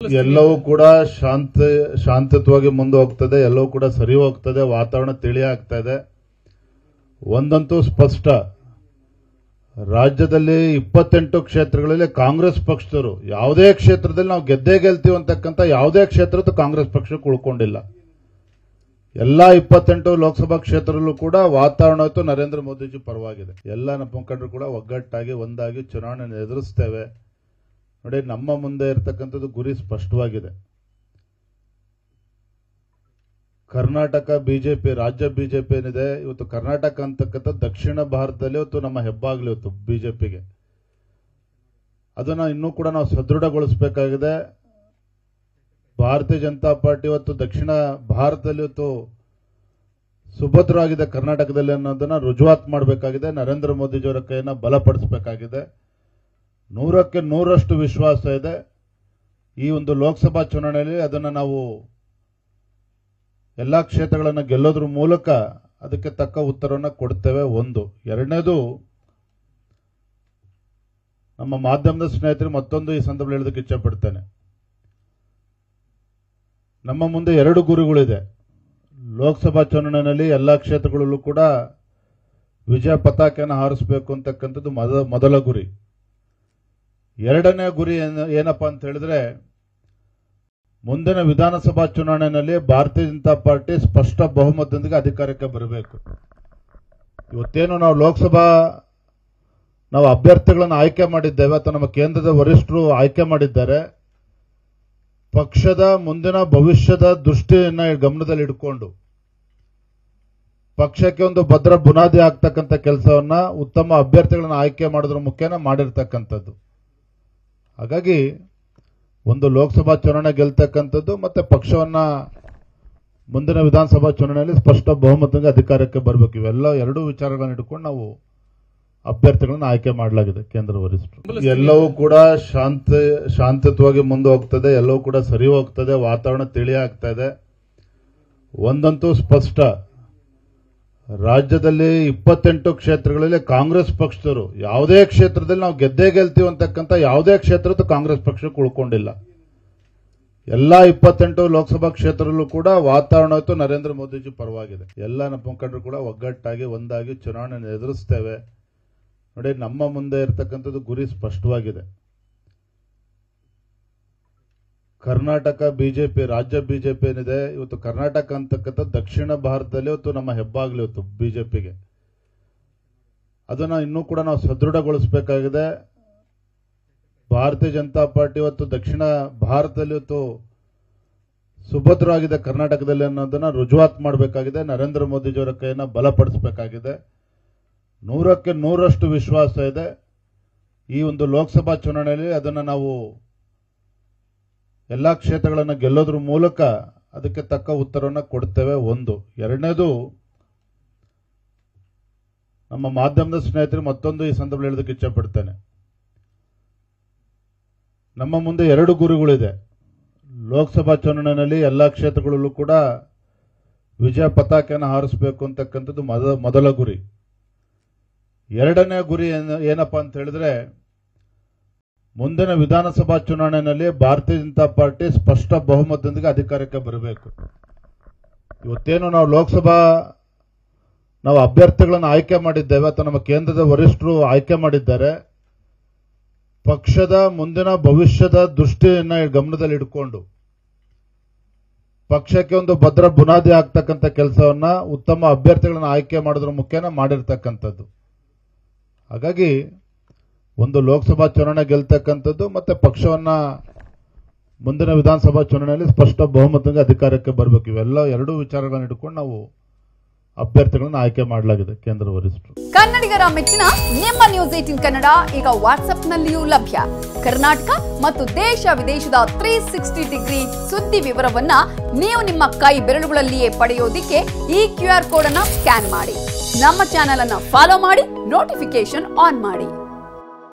ಎಲ್ಲವೂ ಕೂಡ ಶಾಂತ ಶಾಂತತ್ವವಾಗಿ ಮುಂದೆ ಹೋಗ್ತದೆ ಎಲ್ಲವೂ ಕೂಡ ಸರಿ ಹೋಗ್ತದೆ ವಾತಾವರಣ ತಿಳಿ ಆಗ್ತಾ ಇದೆ. ಒಂದಂತೂ ಸ್ಪಷ್ಟ. ರಾಜ್ಯದಲ್ಲಿ ಇಪ್ಪತ್ತೆಂಟು ಕ್ಷೇತ್ರಗಳಲ್ಲಿ ಕಾಂಗ್ರೆಸ್ ಪಕ್ಷದವರು ಯಾವುದೇ ಕ್ಷೇತ್ರದಲ್ಲಿ ನಾವು ಗೆದ್ದೇ ಗೆಲ್ತೀವಿ ಅಂತಕ್ಕಂಥ ಯಾವುದೇ ಕ್ಷೇತ್ರದ್ದು ಕಾಂಗ್ರೆಸ್ ಪಕ್ಷಕ್ಕೆ ಉಳ್ಕೊಂಡಿಲ್ಲ. ಎಲ್ಲ ಇಪ್ಪತ್ತೆಂಟು ಲೋಕಸಭಾ ಕ್ಷೇತ್ರದಲ್ಲೂ ಕೂಡ ವಾತಾವರಣ ನರೇಂದ್ರ ಮೋದಿಜಿ ಪರವಾಗಿದೆ. ಎಲ್ಲ ನಮ್ಮ ಮುಖಂಡರು ಕೂಡ ಒಗ್ಗಟ್ಟಾಗಿ ಒಂದಾಗಿ ಚುನಾವಣೆ ಎದುರಿಸ್ತೇವೆ. ನೋಡಿ, ನಮ್ಮ ಮುಂದೆ ಇರತಕ್ಕಂಥದ್ದು ಗುರಿ ಸ್ಪಷ್ಟವಾಗಿದೆ. ಕರ್ನಾಟಕ ಬಿಜೆಪಿ, ರಾಜ್ಯ ಬಿಜೆಪಿ ಏನಿದೆ, ಇವತ್ತು ಕರ್ನಾಟಕ ಅಂತಕ್ಕಂಥ ದಕ್ಷಿಣ ಭಾರತದಲ್ಲಿ ಇವತ್ತು ನಮ್ಮ ಹೆಬ್ಬಾಗ್ಲಿ ಇವತ್ತು ಬಿಜೆಪಿಗೆ. ಅದನ್ನ ಇನ್ನೂ ಕೂಡ ನಾವು ಸದೃಢಗೊಳಿಸಬೇಕಾಗಿದೆ. ಭಾರತೀಯ ಜನತಾ ಪಾರ್ಟಿ ಇವತ್ತು ದಕ್ಷಿಣ ಭಾರತದಲ್ಲಿ ಇವತ್ತು ಸುಭದ್ರವಾಗಿದೆ ಕರ್ನಾಟಕದಲ್ಲಿ ಅನ್ನೋದನ್ನ ರುಜುವಾತ್ ಮಾಡಬೇಕಾಗಿದೆ. ನರೇಂದ್ರ ಮೋದಿಜಿಯವರ ಕೈಯನ್ನ ಬಲಪಡಿಸಬೇಕಾಗಿದೆ. ನೂರಕ್ಕೆ ನೂರಷ್ಟು ವಿಶ್ವಾಸ ಇದೆ. ಈ ಒಂದು ಲೋಕಸಭಾ ಚುನಾವಣೆಯಲ್ಲಿ ಅದನ್ನು ನಾವು ಎಲ್ಲಾ ಕ್ಷೇತ್ರಗಳನ್ನು ಗೆಲ್ಲೋದ್ರ ಮೂಲಕ ಅದಕ್ಕೆ ತಕ್ಕ ಉತ್ತರವನ್ನು ಕೊಡ್ತೇವೆ. ಒಂದು. ಎರಡನೇದು, ನಮ್ಮ ಮಾಧ್ಯಮದ ಸ್ನೇಹಿತರು ಮತ್ತೊಂದು ಈ ಸಂದರ್ಭದಲ್ಲಿ ಹೇಳೋದಕ್ಕೆ ಇಚ್ಛಪಡ್ತೇನೆ. ನಮ್ಮ ಮುಂದೆ ಎರಡು ಗುರಿಗಳಿದೆ. ಲೋಕಸಭಾ ಚುನಾವಣೆಯಲ್ಲಿ ಎಲ್ಲಾ ಕ್ಷೇತ್ರಗಳಲ್ಲೂ ಕೂಡ ವಿಜಯ ಪತಾಕೆಯನ್ನು ಹಾರಿಸಬೇಕು ಅಂತಕ್ಕಂಥದ್ದು ಮೊದ, ಮೊದಲ ಗುರಿ. ಎರಡನೇ ಗುರಿ ಏನು ಏನಪ್ಪಾ ಅಂತ ಹೇಳಿದ್ರೆ, ಮುಂದಿನ ವಿಧಾನಸಭಾ ಚುನಾವಣೆಯಲ್ಲಿ ಭಾರತೀಯ ಜನತಾ ಪಾರ್ಟಿ ಸ್ಪಷ್ಟ ಬಹುಮತದೊಂದಿಗೆ ಅಧಿಕಾರಕ್ಕೆ ಬರಬೇಕು. ಇವತ್ತೇನು ನಾವು ಲೋಕಸಭಾ ನಾವು ಅಭ್ಯರ್ಥಿಗಳನ್ನು ಆಯ್ಕೆ ಮಾಡಿದ್ದೇವೆ, ಅಥವಾ ನಮ್ಮ ಕೇಂದ್ರದ ವರಿಷ್ಠರು ಆಯ್ಕೆ ಮಾಡಿದ್ದಾರೆ, ಪಕ್ಷದ ಮುಂದಿನ ಭವಿಷ್ಯದ ದೃಷ್ಟಿಯನ್ನ ಗಮನದಲ್ಲಿ ಇಟ್ಕೊಂಡು, ಪಕ್ಷಕ್ಕೆ ಒಂದು ಭದ್ರ ಬುನಾದಿ ಆಗ್ತಕ್ಕಂಥ ಕೆಲಸವನ್ನ ಉತ್ತಮ ಅಭ್ಯರ್ಥಿಗಳನ್ನ ಆಯ್ಕೆ ಮಾಡೋದ್ರ ಮುಖೇನ ಮಾಡಿರ್ತಕ್ಕಂಥದ್ದು. ಹಾಗಾಗಿ ಒಂದು ಲೋಕಸಭಾ ಚುನಾವಣೆ ಗೆಲ್ತಕ್ಕಂಥದ್ದು ಮತ್ತೆ ಪಕ್ಷವನ್ನ ಮುಂದಿನ ವಿಧಾನಸಭಾ ಚುನಾವಣೆಯಲ್ಲಿ ಸ್ಪಷ್ಟ ಬಹುಮತದಿಂದ ಅಧಿಕಾರಕ್ಕೆ ಬರಬೇಕು. ಇವೆಲ್ಲ ಎರಡೂ ವಿಚಾರಗಳನ್ನ ಇಟ್ಕೊಂಡು ನಾವು ಅಭ್ಯರ್ಥಿಗಳನ್ನ ಆಯ್ಕೆ ಮಾಡಲಾಗಿದೆ ಕೇಂದ್ರ ವರಿಷ್ಠರು. ಎಲ್ಲವೂ ಕೂಡ ಶಾಂತ ಶಾಂತಿಯುತವಾಗಿ ಮುಂದೆ ಹೋಗ್ತದೆ. ಎಲ್ಲವೂ ಕೂಡ ಸರಿ ಹೋಗ್ತದೆ. ವಾತಾವರಣ ತಿಳಿ ಆಗ್ತಾ ಇದೆ. ಒಂದಂತೂ ಸ್ಪಷ್ಟ. ರಾಜ್ಯದಲ್ಲಿ ಇಪ್ಪತ್ತೆಂಟು ಕ್ಷೇತ್ರಗಳಲ್ಲಿ ಕಾಂಗ್ರೆಸ್ ಪಕ್ಷದವರು, ಯಾವುದೇ ಕ್ಷೇತ್ರದಲ್ಲಿ ನಾವು ಗೆದ್ದೇ ಗೆಲ್ತೀವಿ ಅಂತಕ್ಕಂಥ ಯಾವುದೇ ಕ್ಷೇತ್ರದ ಕಾಂಗ್ರೆಸ್ ಪಕ್ಷಕ್ಕೆ ಉಳ್ಕೊಂಡಿಲ್ಲ. ಎಲ್ಲ ಇಪ್ಪತ್ತೆಂಟು ಲೋಕಸಭಾ ಕ್ಷೇತ್ರದಲ್ಲೂ ಕೂಡ ವಾತಾವರಣ ಇತ್ತು, ನರೇಂದ್ರ ಮೋದಿಜಿ ಪರವಾಗಿದೆ. ಎಲ್ಲ ನಮ್ಮ ಮುಖಂಡರು ಕೂಡ ಒಗ್ಗಟ್ಟಾಗಿ, ಒಂದಾಗಿ ಚುನಾವಣೆ ಎದುರಿಸ್ತೇವೆ. ನೋಡಿ, ನಮ್ಮ ಮುಂದೆ ಇರತಕ್ಕಂಥದ್ದು ಗುರಿ ಸ್ಪಷ್ಟವಾಗಿದೆ. ಕರ್ನಾಟಕ ಬಿಜೆಪಿ, ರಾಜ್ಯ ಬಿಜೆಪಿ ಏನಿದೆ, ಇವತ್ತು ಕರ್ನಾಟಕ ಅಂತಕ್ಕಂಥ ದಕ್ಷಿಣ ಭಾರತದಲ್ಲಿ ಇವತ್ತು ನಮ್ಮ ಹೆಬ್ಬಾಗ್ಲಿ ಇವತ್ತು ಬಿಜೆಪಿಗೆ. ಅದನ್ನ ಇನ್ನೂ ಕೂಡ ನಾವು ಸದೃಢಗೊಳಿಸಬೇಕಾಗಿದೆ. ಭಾರತೀಯ ಜನತಾ ಪಾರ್ಟಿ ಇವತ್ತು ದಕ್ಷಿಣ ಭಾರತದಲ್ಲಿ ಇವತ್ತು ಸುಭದ್ರವಾಗಿದೆ ಕರ್ನಾಟಕದಲ್ಲಿ ಅನ್ನೋದನ್ನ ರುಜುವಾತ್ ಮಾಡಬೇಕಾಗಿದೆ. ನರೇಂದ್ರ ಮೋದಿಜಿಯವರ ಕೈಯನ್ನು ಬಲಪಡಿಸಬೇಕಾಗಿದೆ. ನೂರಕ್ಕೆ ನೂರಷ್ಟು ವಿಶ್ವಾಸ ಇದೆ. ಈ ಒಂದು ಲೋಕಸಭಾ ಚುನಾವಣೆಯಲ್ಲಿ ಅದನ್ನು ನಾವು ಎಲ್ಲಾ ಕ್ಷೇತ್ರಗಳನ್ನು ಗೆಲ್ಲೋದ್ರ ಮೂಲಕ ಅದಕ್ಕೆ ತಕ್ಕ ಉತ್ತರವನ್ನು ಕೊಡ್ತೇವೆ ಒಂದು. ಎರಡನೇದು, ನಮ್ಮ ಮಾಧ್ಯಮದ ಸ್ನೇಹಿತರು ಮತ್ತೊಂದು ಈ ಸಂದರ್ಭದಲ್ಲಿ ಹೇಳೋದಕ್ಕೆ ಇಚ್ಛಪಡ್ತೇನೆ. ನಮ್ಮ ಮುಂದೆ ಎರಡು ಗುರಿಗಳಿದೆ. ಲೋಕಸಭಾ ಚುನಾವಣೆಯಲ್ಲಿ ಎಲ್ಲಾ ಕ್ಷೇತ್ರಗಳಲ್ಲೂ ಕೂಡ ವಿಜಯ ಪತಾಕೆಯನ್ನು ಹಾರಿಸಬೇಕು ಅಂತಕ್ಕಂಥದ್ದು ಮೊದ, ಮೊದಲ ಗುರಿ. ಎರಡನೇ ಗುರಿ ಏನ- ಏನಪ್ಪಾ ಅಂತ ಹೇಳಿದ್ರೆ ಮುಂದಿನ ವಿಧಾನಸಭಾ ಚುನಾವಣೆಯಲ್ಲಿ ಭಾರತೀಯ ಜನತಾ ಪಾರ್ಟಿ ಸ್ಪಷ್ಟ ಬಹುಮತದೊಂದಿಗೆ ಅಧಿಕಾರಕ್ಕೆ ಬರಬೇಕು. ಇವತ್ತೇನು ನಾವು ಲೋಕಸಭಾ ನಾವು ಅಭ್ಯರ್ಥಿಗಳನ್ನು ಆಯ್ಕೆ ಮಾಡಿದ್ದೇವೆ, ಅಥವಾ ನಮ್ಮ ಕೇಂದ್ರದ ವರಿಷ್ಠರು ಆಯ್ಕೆ ಮಾಡಿದ್ದಾರೆ. ಪಕ್ಷದ ಮುಂದಿನ ಭವಿಷ್ಯದ ದೃಷ್ಟಿಯನ್ನ ಗಮನದಲ್ಲಿ ಇಟ್ಕೊಂಡು, ಪಕ್ಷಕ್ಕೆ ಒಂದು ಭದ್ರ ಬುನಾದಿ ಆಗ್ತಕ್ಕಂಥ ಕೆಲಸವನ್ನ ಉತ್ತಮ ಅಭ್ಯರ್ಥಿಗಳನ್ನ ಆಯ್ಕೆ ಮಾಡೋದ್ರ ಮುಖ್ಯನ ಮಾಡಿರ್ತಕ್ಕಂಥದ್ದು. ಹಾಗಾಗಿ ಒಂದು ಲೋಕಸಭಾ ಚುನಾವಣೆ ಗೆಲ್ತಕ್ಕಂಥದ್ದು ಮತ್ತೆ ಪಕ್ಷವನ್ನ ಮುಂದಿನ ವಿಧಾನಸಭಾ ಚುನಾವಣೆಯಲ್ಲಿ ಸ್ಪಷ್ಟ ಬಹುಮತದಿಂದ ಅಧಿಕಾರಕ್ಕೆ ಬರಬೇಕು. ಇವೆಲ್ಲ ಎರಡೂ ವಿಚಾರಗಳನ್ನು ಇಟ್ಕೊಂಡು ನಾವು ಅಭ್ಯರ್ಥಿಗಳನ್ನು ಆಯ್ಕೆ ಮಾಡಲಾಗಿದೆ ಕೇಂದ್ರ ವರಿಷ್ಠರು. ಕನ್ನಡಿಗರ ಮೆಚ್ಚಿನ ನಿಮ್ಮ ನ್ಯೂಸ್ ಏಟಿನ್ ಕನ್ನಡ ಈಗ ವಾಟ್ಸ್ಆಪ್ನಲ್ಲಿಯೂ ಲಭ್ಯ. ಕರ್ನಾಟಕ ಮತ್ತು ದೇಶ ವಿದೇಶದ ತ್ರೀ ಸಿಕ್ಸ್ಟಿ ಡಿಗ್ರಿ ಸುದ್ದಿ ವಿವರವನ್ನ ನೀವು ನಿಮ್ಮ ಕೈ ಬೆರಳುಗಳಲ್ಲಿಯೇ ಪಡೆಯೋದಿಕ್ಕೆ ಈ ಕ್ಯೂ ಆರ್ ಕೋಡ್ ಅನ್ನ ಸ್ಕ್ಯಾನ್ ಮಾಡಿ. ನಮ್ಮ ಚಾನೆಲ್ ಅನ್ನ ಫಾಲೋ ಮಾಡಿ ನೋಟಿಫಿಕೇಶನ್ ಆನ್ ಮಾಡಿ.